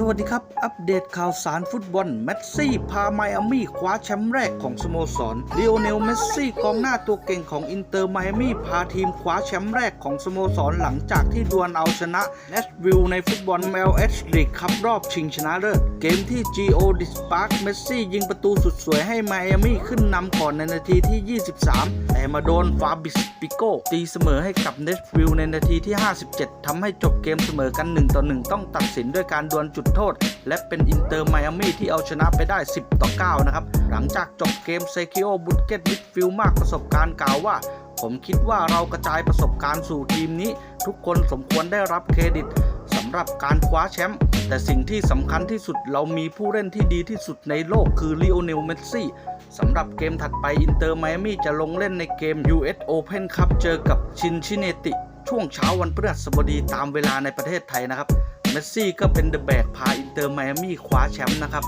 สวัสดีครับ อัปเดตข่าวสารฟุตบอลเมสซี่ พาไมอามี่คว้าแชมป์แรกของสโมสรลีโอเนลเมสซี่กองหน้าตัวเก่งของอินเตอร์ไมอามี่พาทีมคว้าแชมป์แรกของสโมสรหลังจากที่ดวลเอาชนะเนชวิลในฟุตบอล MLS League คัพรอบชิงชนะเลิศเกมที่ Gio d i s p a r k เมสซี่ยิงประตูสุดสวยให้ไมอามี่ขึ้นนำก่อนในนาทีที่ 23 มาโดนฟาบิสปิโกตีเสมอให้กับเนชวิลในนาทีที่ 57ทำให้จบเกมเสมอกัน 1 ต่อ 1 ต้องตัดสินด้วยการดวลจุดโทษ และเป็นอินเตอร์ไมอามี่ที่เอาชนะไปได้ 10 ต่อ 9 นะครับ หลังจากจบเกมเซคิโอบุตเกตมิดฟิลมากประสบการณ์กล่าวว่าผมคิดว่าเรากระจายประสบการณ์สู่ทีมนี้ ทุกคนสมควรได้รับเครดิตสำหรับการคว้าแชมป์แต่สิ่งที่สำคัญที่สุดเรามีผู้เล่นที่ดีที่สุดในโลกคือลีโอเนลเมสซี่ สำหรับเกมถัดไปอินเตอร์ไมอามี่จะลงเล่นในเกม US Open ครับเจอกับชินชิเนติ ช่วงเช้าวันพฤหัสบดีตามเวลาในประเทศไทยนะครับเมสซี่ก็เป็นเดอะแบกพาอินเตอร์ไมอามี่คว้าแชมป์นะครับ